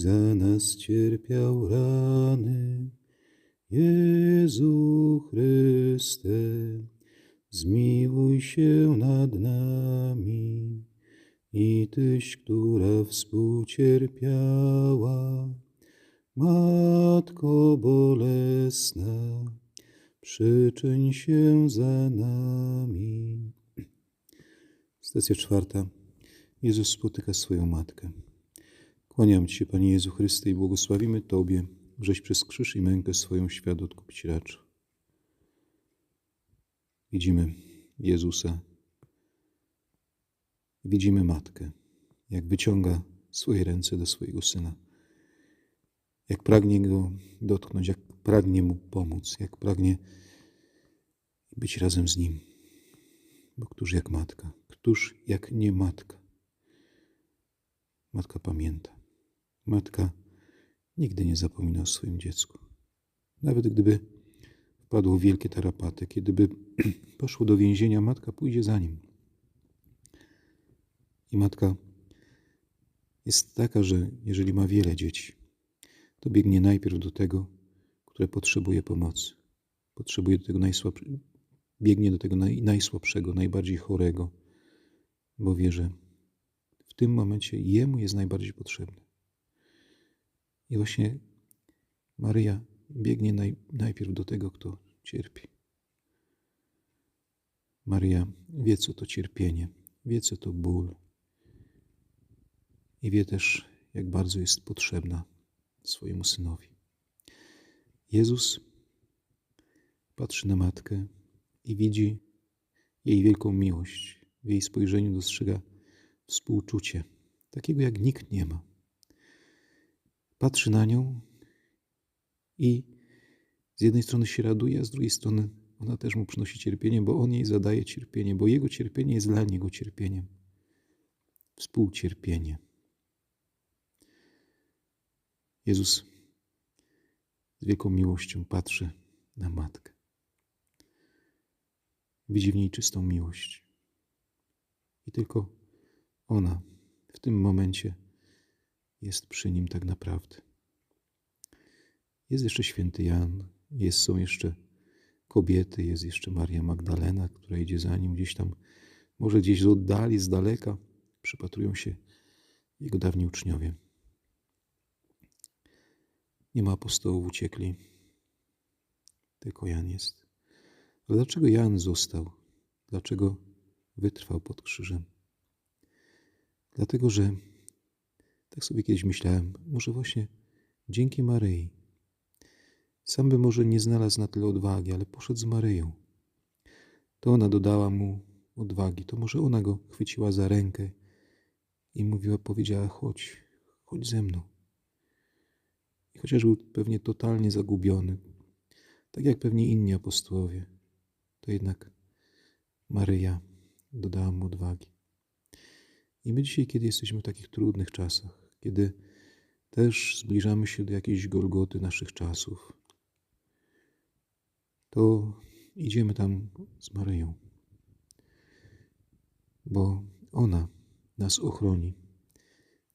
za nas cierpiał rany. Jezu Chryste, zmiłuj się nad nami. I Tyś, która współcierpiała, Matko bolesna, przyczyń się za nami. Stacja czwarta. Jezus spotyka swoją matkę. Kłaniam Ci się, Panie Jezu Chryste, i błogosławimy Tobie, żeś przez krzyż i mękę swoją świat odkupić racz. Widzimy Jezusa, widzimy Matkę, jak wyciąga swoje ręce do swojego Syna, jak pragnie Go dotknąć, jak pragnie Mu pomóc, jak pragnie być razem z Nim. Bo któż jak matka, któż jak nie matka? Matka pamięta. Matka nigdy nie zapomina o swoim dziecku. Nawet gdyby wpadło w wielkie tarapaty, kiedyby poszło do więzienia, matka pójdzie za nim. I matka jest taka, że jeżeli ma wiele dzieci, to biegnie najpierw do tego, które potrzebuje pomocy. Potrzebuje do tego najsłabszego, biegnie do tego naj, najsłabszego, najbardziej chorego, bo wie, że w tym momencie jemu jest najbardziej potrzebny. I właśnie Maryja biegnie naj, najpierw do tego, kto cierpi. Maryja wie, co to cierpienie, wie, co to ból i wie też, jak bardzo jest potrzebna swojemu synowi. Jezus patrzy na matkę i widzi jej wielką miłość. W jej spojrzeniu dostrzega współczucie, takiego jak nikt nie ma. Patrzy na nią i z jednej strony się raduje, a z drugiej strony ona też mu przynosi cierpienie, bo on jej zadaje cierpienie, bo jego cierpienie jest dla niego cierpieniem. Współcierpienie. Jezus z wielką miłością patrzy na matkę. Widzi w niej czystą miłość. I tylko ona w tym momencie jest przy nim tak naprawdę. Jest jeszcze święty Jan, jest, są jeszcze kobiety, jest jeszcze Maria Magdalena, która idzie za nim gdzieś tam, może gdzieś z oddali, z daleka, przypatrują się jego dawni uczniowie. Nie ma apostołów, uciekli. Tylko Jan jest. Ale dlaczego Jan został? Dlaczego wytrwał pod krzyżem? Dlatego, że tak sobie kiedyś myślałem, może właśnie dzięki Maryi. Sam by może nie znalazł na tyle odwagi, ale poszedł z Maryją. To ona dodała mu odwagi, to może ona go chwyciła za rękę i mówiła, powiedziała: chodź, chodź ze mną. I chociaż był pewnie totalnie zagubiony, tak jak pewnie inni apostołowie, to jednak Maryja dodała mu odwagi. I my dzisiaj, kiedy jesteśmy w takich trudnych czasach, kiedy też zbliżamy się do jakiejś Golgoty naszych czasów, to idziemy tam z Maryją, bo ona nas ochroni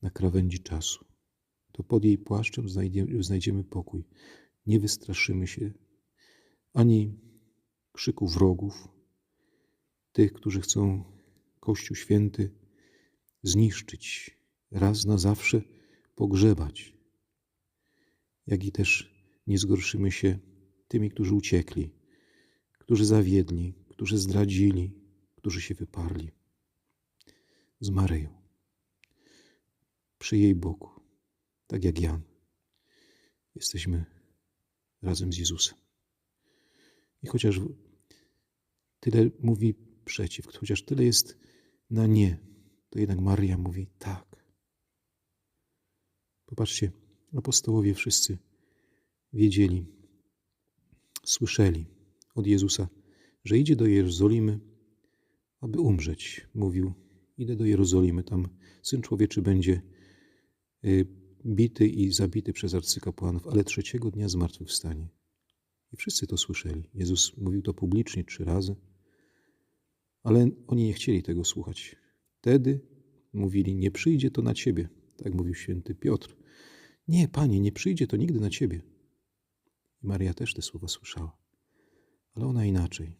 na krawędzi czasu. To pod jej płaszczem znajdziemy, znajdziemy pokój. Nie wystraszymy się ani krzyku wrogów, tych, którzy chcą Kościół Święty zniszczyć, raz na zawsze pogrzebać, jak i też nie zgorszymy się tymi, którzy uciekli, którzy zawiedli, którzy zdradzili, którzy się wyparli. Z Maryją, przy jej boku, tak jak Jan, jesteśmy razem z Jezusem. I chociaż tyle mówi przeciw, chociaż tyle jest na nie, to jednak Maria mówi tak. Popatrzcie, apostołowie wszyscy wiedzieli, słyszeli od Jezusa, że idzie do Jerozolimy, aby umrzeć. Mówił, idę do Jerozolimy, tam Syn Człowieczy będzie y, bity i zabity przez arcykapłanów, ale trzeciego dnia zmartwychwstanie. I wszyscy to słyszeli. Jezus mówił to publicznie trzy razy, ale oni nie chcieli tego słuchać. Wtedy mówili: Nie przyjdzie to na ciebie, Tak mówił święty Piotr. Nie, panie, nie przyjdzie to nigdy na ciebie. I Maria też te słowa słyszała. Ale ona inaczej.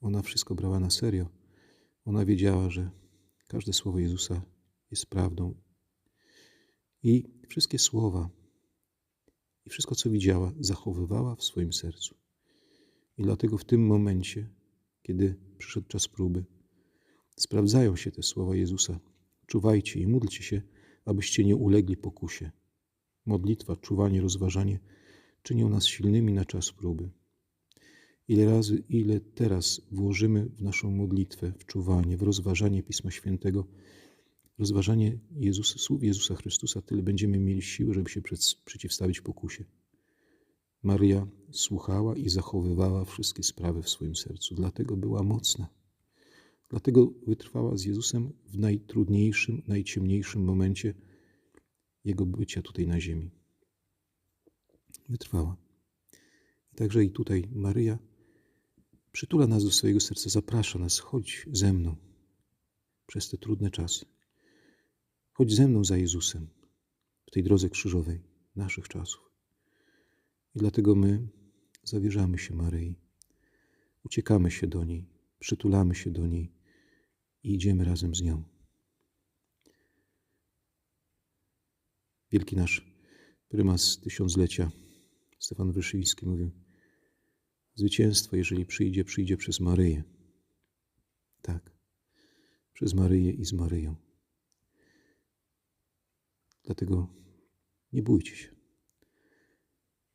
Ona wszystko brała na serio. Ona wiedziała, że każde słowo Jezusa jest prawdą. I wszystkie słowa i wszystko, co widziała, zachowywała w swoim sercu. I dlatego w tym momencie, kiedy przyszedł czas próby, sprawdzają się te słowa Jezusa. Czuwajcie i módlcie się, abyście nie ulegli pokusie. Modlitwa, czuwanie, rozważanie czynią nas silnymi na czas próby. Ile razy, ile teraz włożymy w naszą modlitwę, w czuwanie, w rozważanie Pisma Świętego, rozważanie Jezusa, słów Jezusa Chrystusa, tyle będziemy mieli siły, żeby się przeciwstawić pokusie. Maria słuchała i zachowywała wszystkie sprawy w swoim sercu, dlatego była mocna. Dlatego wytrwała z Jezusem w najtrudniejszym, najciemniejszym momencie Jego bycia tutaj na ziemi. Wytrwała. Także i tutaj Maryja przytula nas do swojego serca, zaprasza nas, chodź ze mną przez te trudne czasy. Chodź ze mną za Jezusem w tej drodze krzyżowej naszych czasów. I dlatego my zawierzamy się Maryi, uciekamy się do niej, przytulamy się do niej i idziemy razem z nią. Wielki nasz prymas tysiąclecia, Stefan Wyszyński mówił, zwycięstwo, jeżeli przyjdzie, przyjdzie przez Maryję. Tak, przez Maryję i z Maryją. Dlatego nie bójcie się.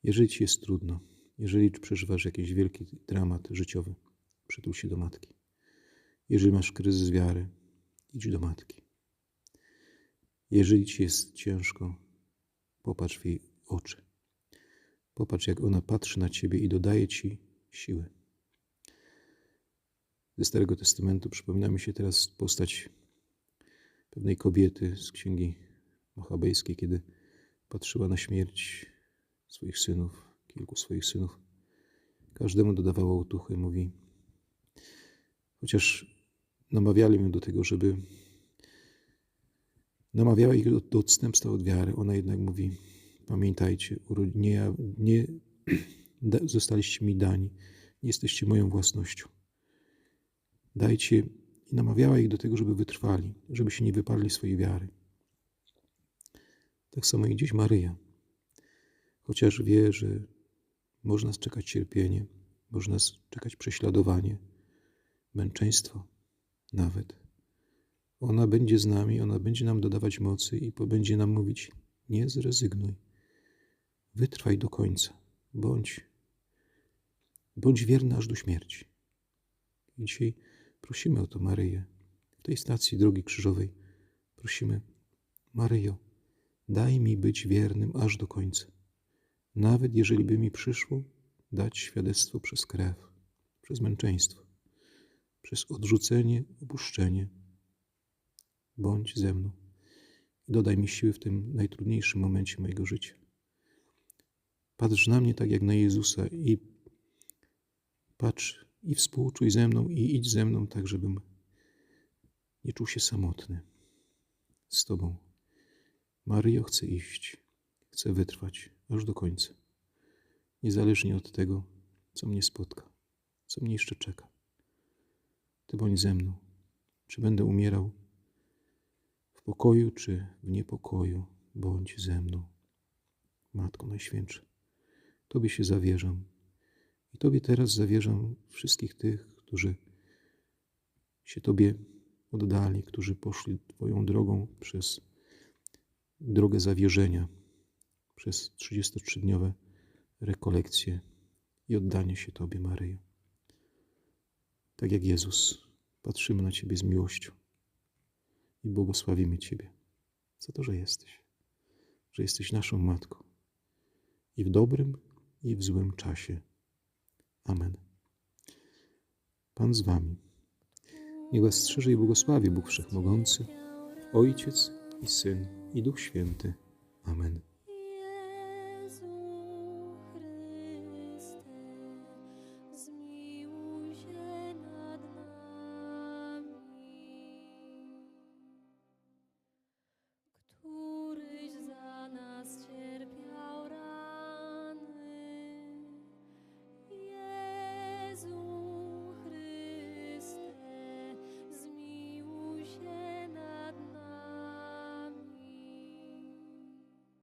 Jeżeli ci jest trudno, jeżeli przeżywasz jakiś wielki dramat życiowy, przytul się do matki. Jeżeli masz kryzys wiary, idź do matki. Jeżeli ci jest ciężko, popatrz w jej oczy. Popatrz, jak ona patrzy na ciebie i dodaje ci siły. Ze Starego Testamentu przypomina mi się teraz postać pewnej kobiety z księgi machabejskiej, kiedy patrzyła na śmierć swoich synów, kilku swoich synów. Każdemu dodawała otuchy, mówi, chociaż namawiali ją do tego, żeby namawiała ich do, do odstępstwa od wiary, ona jednak mówi, pamiętajcie, nie, nie zostaliście mi dani, nie jesteście moją własnością. Dajcie i namawiała ich do tego, żeby wytrwali, żeby się nie wyparli swojej wiary. Tak samo i dziś Maryja. Chociaż wie, że można czekać cierpienie, można czekać prześladowanie, męczeństwo nawet. Ona będzie z nami, ona będzie nam dodawać mocy i będzie nam mówić: Nie zrezygnuj, wytrwaj do końca, bądź, bądź wierny aż do śmierci. I dzisiaj prosimy o to Maryję. W tej stacji Drogi Krzyżowej prosimy: Maryjo, daj mi być wiernym aż do końca. Nawet jeżeli by mi przyszło dać świadectwo przez krew, przez męczeństwo, przez odrzucenie, opuszczenie, bądź ze mną i dodaj mi siły w tym najtrudniejszym momencie mojego życia. Patrz na mnie tak jak na Jezusa i patrz i współczuj ze mną i idź ze mną tak, żebym nie czuł się samotny z Tobą. Maryjo, chcę iść, chcę wytrwać aż do końca, niezależnie od tego, co mnie spotka, co mnie jeszcze czeka. Ty bądź ze mną, czy będę umierał w pokoju, czy w niepokoju, bądź ze mną. Matko Najświętsza, Tobie się zawierzam i Tobie teraz zawierzam wszystkich tych, którzy się Tobie oddali, którzy poszli Twoją drogą przez drogę zawierzenia, przez 33-dniowe rekolekcje i oddanie się Tobie, Maryjo. Tak jak Jezus, patrzymy na Ciebie z miłością i błogosławimy Ciebie za to, że jesteś, że jesteś naszą Matką i w dobrym, i w złym czasie. Amen. Pan z Wami. Niech Was strzeże i błogosławi Bóg Wszechmogący, Ojciec i Syn i Duch Święty. Amen.